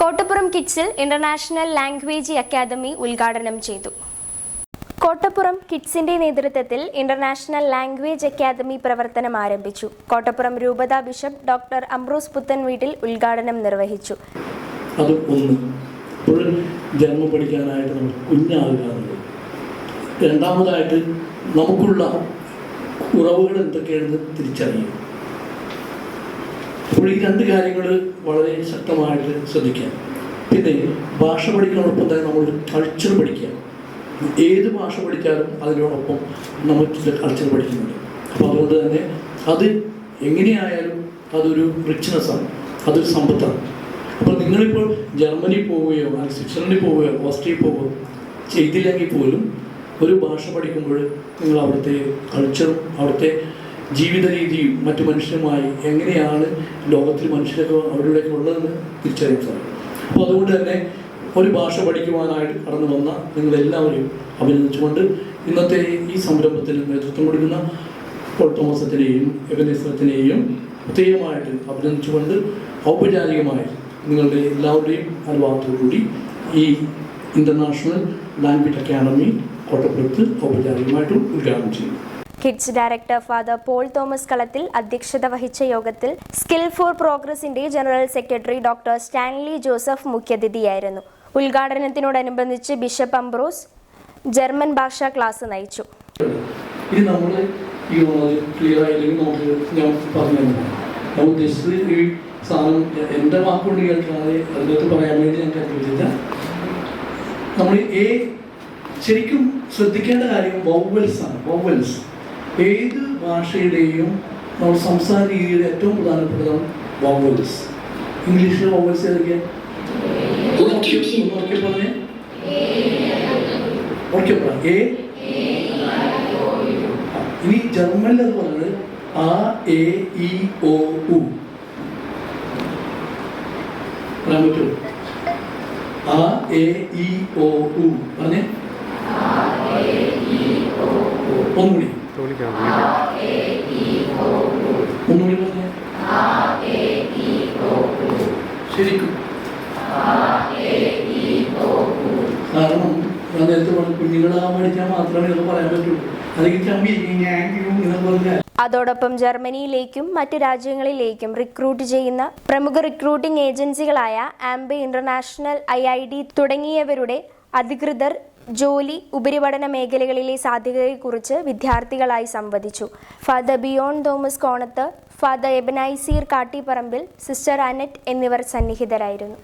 Kottappuram കിഡ്സിൽ international language academy ഉദ്ഘാടനം ചെയ്തു. കോട്ടപ്പുറം കിഡ്സിന്റെ നേതൃത്വത്തിൽ ഇന്റർനാഷണൽ ലാംഗ്വേജ് അക്കാദമി പ്രവർത്തനം ആരംഭിച്ചു. കോട്ടപ്പുറം രൂപത ബിഷപ്പ് ഡോക്ടർ അംബ്രോസ് പുത്തൻ വീട്ടിൽ ഉദ്ഘാടനം നിർവഹിച്ചു. അത് ഒന്ന്. ജന്മം പഠിക്കാനായിട്ട് നമ്മൾ കുഞ്ഞാകുകയാണുള്ളത് രണ്ടാമതായിട്ട് നമുക്കുള്ള കുറവുകൾ എന്തൊക്കെയാണെന്ന് തിരിച്ചറിയും അപ്പോൾ ഈ രണ്ട് കാര്യങ്ങൾ വളരെ ശക്തമായിട്ട് ശ്രദ്ധിക്കാം പിന്നെ ഭാഷ പഠിക്കുന്നതോടൊപ്പം തന്നെ നമ്മളൊരു കൾച്ചർ പഠിക്കുക. ഏത് ഭാഷ പഠിച്ചാലും അതിനോടൊപ്പം നമ്മൾ ചില കൾച്ചർ പഠിക്കുന്നുണ്ട്. അപ്പോൾ അതുകൊണ്ട് തന്നെ അത് എങ്ങനെയായാലും അതൊരു റിച്ച്നെസ്സാണ് അതൊരു സമ്പത്താണ്. അപ്പോൾ നിങ്ങളിപ്പോൾ ജർമ്മനി പോവുകയോ അല്ലെങ്കിൽ സ്വിറ്റ്സർലൻഡിൽ പോവുകയോ ഓസ്ട്രിയയിൽ പോവുകയോ ചെയ്തില്ലെങ്കിൽ പോലും ഒരു ഭാഷ പഠിക്കുമ്പോൾ നിങ്ങൾ അവിടുത്തെ കൾച്ചറും അവിടുത്തെ ജീവിത രീതിയും മറ്റു മനുഷ്യരുമായി എങ്ങനെയാണ് ലോകത്തിൽ മനുഷ്യരൊക്കെ അവരുടെ ഉള്ളതെന്ന് തിരിച്ചറിയാൻ സാധിക്കും. അപ്പോൾ അതുകൊണ്ട് തന്നെ ഒരു ഭാഷ പഠിക്കുവാനായിട്ട് കടന്നു വന്ന നിങ്ങളെല്ലാവരെയും അഭിനന്ദിച്ചുകൊണ്ട് ഇന്നത്തെ ഈ സംരംഭത്തിന് നേതൃത്വം കൊടുക്കുന്ന പോൾ തോമസത്തിനെയും എബനേശ്വരത്തിനെയും പ്രത്യേകമായിട്ട് അഭിനന്ദിച്ചുകൊണ്ട് ഔപചാരികമായി നിങ്ങളുടെ എല്ലാവരുടെയും അനുഭവത്തോടുകൂടി ഈ ഇന്റർനാഷണൽ ലാംഗ്വേജ് അക്കാദമി കോട്ടപ്പുറത്ത് ഔപചാരികമായിട്ടും ഉദ്ഘാടനം ചെയ്യും kids director father Paul Thomas Kalathil അധ്യക്ഷത വഹിച്ച യോഗത്തിൽ skill for പ്രോഗ്രസിന്റെ general secretary doctor Stanley Joseph മുഖ്യാതിഥിയായിരുന്നു. ഉദ്ഘാടനത്തിനോടനുബന്ധിച്ച് ബിഷപ്പ് അംബ്രോസ് ജർമ്മൻ ഭാഷാ ക്ലാസ് നയിച്ചു. ഈ ഞാൻ ഈ വാക്കുകൊണ്ട് കേൾക്കാതെ അതിനകത്ത് പറയാൻ വേണ്ടി ഞാൻ കരുതിയില്ല നമ്മൾ ഏ ശരിക്കും ശ്രദ്ധിക്കേണ്ട കാര്യം വൗവൽസ് ആണ്. വൗവൽസ് ഏത് ഭാഷയുടെയും നമ്മൾ സംസാര രീതിയുടെ ഏറ്റവും പ്രധാനപ്പെട്ടതാണ് വോവൽസ് ഇംഗ്ലീഷിലെ വോവൽസ് ഏതൊക്കെയാണ് ഇനി ജർമ്മനിൽ അത് പറഞ്ഞത് ആ എ ഇ ഒ ഉ. പറയാൻ പറ്റുമോ? ആ എ ഇ ഒ ഉ. പറഞ്ഞേ? ഒന്നുകൂടി. പറഞ്ഞേ ശരിക്കും. കാരണം ഞാൻ നേരത്തെ പറഞ്ഞു കുഞ്ഞുങ്ങളാകാൻ പഠിച്ചാൽ മാത്രമേ ഇതൊക്കെ പറയാൻ പറ്റുള്ളൂ അല്ലെങ്കിൽ ചമ്മി ഞാൻ പറഞ്ഞാൽ. അതോടൊപ്പം ജർമ്മനിയിലേക്കും മറ്റു രാജ്യങ്ങളിലേക്കും റിക്രൂട്ട് ചെയ്യുന്ന പ്രമുഖ recruiting ഏജൻസികളായ Ambe international I I D തുടങ്ങിയവരുടെ അധികൃതർ ജോലി ഉപരിപഠന മേഖലകളിലെ സാധ്യതയെക്കുറിച്ച് വിദ്യാർത്ഥികളായി സംവദിച്ചു. Father Biyon Thomas Konath father Ebenezer Kattiparambil sister Annette എന്നിവർ സന്നിഹിതരായിരുന്നു.